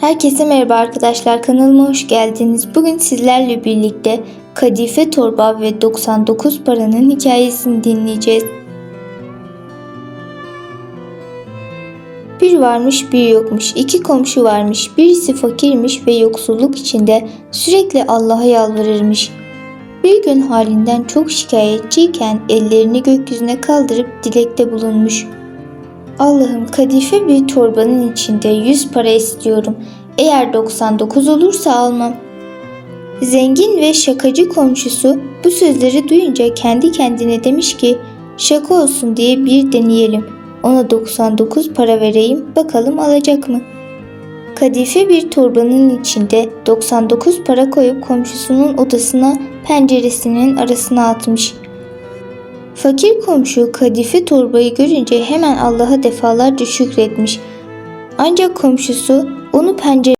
Herkese merhaba arkadaşlar kanalıma hoş geldiniz. Bugün sizlerle birlikte Kadife Torba ve 99 paranın hikayesini dinleyeceğiz. Bir varmış bir yokmuş. İki komşu varmış. Birisi fakirmiş ve yoksulluk içinde sürekli Allah'a yalvarırmış. Bir gün halinden çok şikayetçiyken ellerini gökyüzüne kaldırıp dilekte bulunmuş. Allah'ım kadife bir torbanın içinde 100 para istiyorum. Eğer 99 olursa almam. Zengin ve şakacı komşusu bu sözleri duyunca kendi kendine demiş ki şaka olsun diye bir deneyelim. Ona 99 para vereyim bakalım alacak mı? Kadife bir torbanın içinde 99 para koyup komşusunun odasına penceresinin arasına atmış. Fakir komşu kadife torbayı görünce hemen Allah'a defalarca şükretmiş. Ancak komşusu onu pencere